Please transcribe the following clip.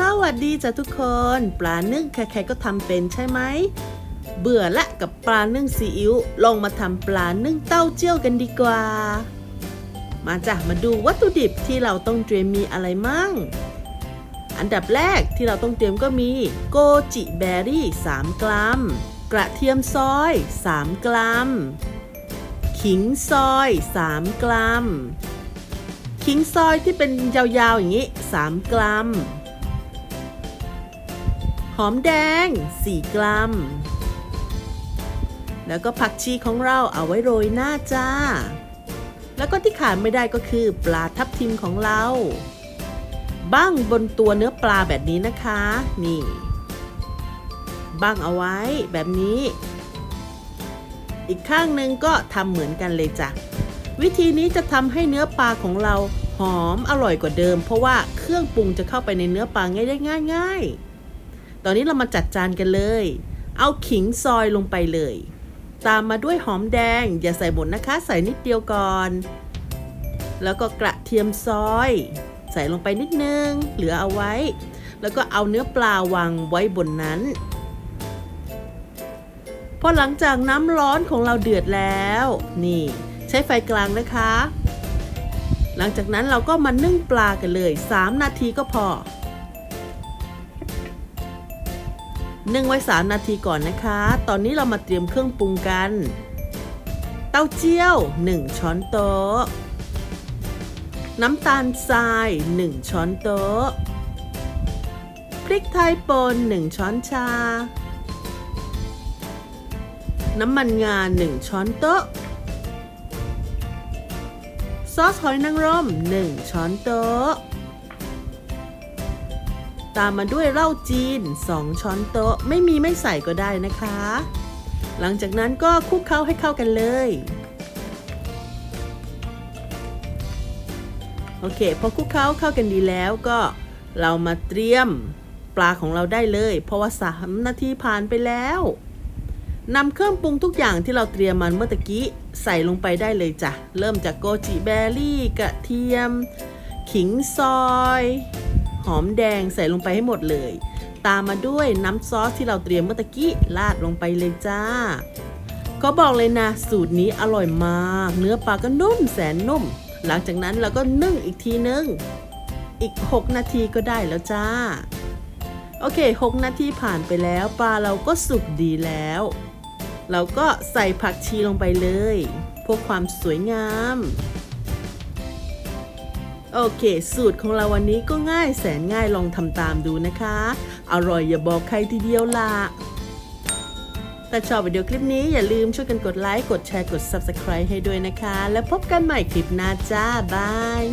สวัสดีจ้ะทุกคน ปลานึ่งใครๆก็ทำเป็นใช่ไหม เบื่อละกับปลานึ่งซีอิ๊วลองมาทำปลานึ่งเต้าเจี้ยวกันดีกว่า มาจ้ะมาดูวัตถุดิบที่เราต้องเตรียมมีอะไรมั่ง อันดับแรกที่เราต้องเตรียมก็มี โกจิแบรี่ 3 กรัม กระเทียมซอย 3 กรัม ขิงซอย 3 กรัม ขิงซอยที่เป็นยาวๆอย่างนี้ 3 กรัม หอมแดง 4 กรัม แล้วก็ผักชีของเราเอาไว้โรยหน้าจ้า แล้วก็ที่ขาดไม่ได้ก็คือปลาทับทิมของเรา บ้างบนตัวเนื้อปลาแบบนี้นะคะ นี่ บ้างเอาไว้แบบนี้ อีกข้างหนึ่งก็ทำเหมือนกันเลยจ้ะ วิธีนี้จะทำให้เนื้อปลาของเราหอมอร่อยกว่าเดิม เพราะว่าเครื่องปรุงจะเข้าไปในเนื้อปลาง่ายได้ง่ายง่ายๆ ตอนนี้เรามาจัดจานกันเลย เอาขิงซอยลงไปเลย ตามมาด้วยหอมแดง อย่าใส่หมดนะคะ ใส่นิดเดียวก่อน แล้วก็กระเทียมซอย ใส่ลงไปนิดนึง เหลือเอาไว้ แล้วก็เอาเนื้อปลาวางไว้บนนั้นพอหลังจากน้ำร้อนของเราเดือดแล้ว นี่ ใช้ไฟกลางนะคะ หลังจากนั้นเราก็มานึ่งปลากันเลย 3 นาทีก็พอ นึ่งไว้ 3 นาทีก่อนนะคะ ตอนนี้เรามาเตรียมเครื่องปรุงกัน เต้าเจี้ยว 1 ช้อนโต๊ะ น้ำตาลทราย 1 ช้อนโต๊ะ พริกไทยป่น1 ช้อนชา น้ำมันงา 1 ช้อนโต๊ะ ซอสหอยนางรม 1 ช้อนโต๊ะ ตามมาด้วยเหล้าจีน 2 ช้อนโต๊ะ ไม่มีไม่ใส่ก็ได้นะคะ หลังจากนั้นก็คลุกเคล้าให้เข้ากันเลย โอเค พอคลุกเคล้าเข้ากันดีแล้วก็เรามาเตรียมปลาของเราได้เลย เพราะว่า 3 นาทีผ่านไปแล้วนำเครื่องปรุงทุกอย่างที่เราเตรียมมันเมื่อตะกี้ใส่ลงไปได้เลยจ้ะ เริ่มจากโกจิแบอร์รี่ กระเทียม ขิงซอย หอมแดงใส่ลงไปให้หมดเลย ตามมาด้วยน้ำซอสที่เราเตรียมเมื่อตะกี้ราดลงไปเลยจ้าก็บอกเลยนะ สูตรนี้อร่อยมาก เนื้อปลาก็นุ่มแสนนุ่ม หลังจากนั้นเราก็นึ่งอีกทีนึง อีก 6 นาทีก็ได้แล้วจ้า โอเค 6 นาทีผ่านไปแล้วปลาเราก็สุกดีแล้ว เราก็ใส่ผักชีลงไปเลย พวกความสวยงาม โอเค สูตรของเราวันนี้ก็ง่ายแสนง่ายลองทำตามดูนะคะ อร่อยอย่าบอกใครทีเดียวล่ะถ้าชอบวิดีโอคลิปนี้อย่าลืมช่วยกันกดไลค์ กดแชร์ กด Subscribe ให้ด้วยนะคะ แล้วพบกันใหม่คลิปหน้าจ้า บาย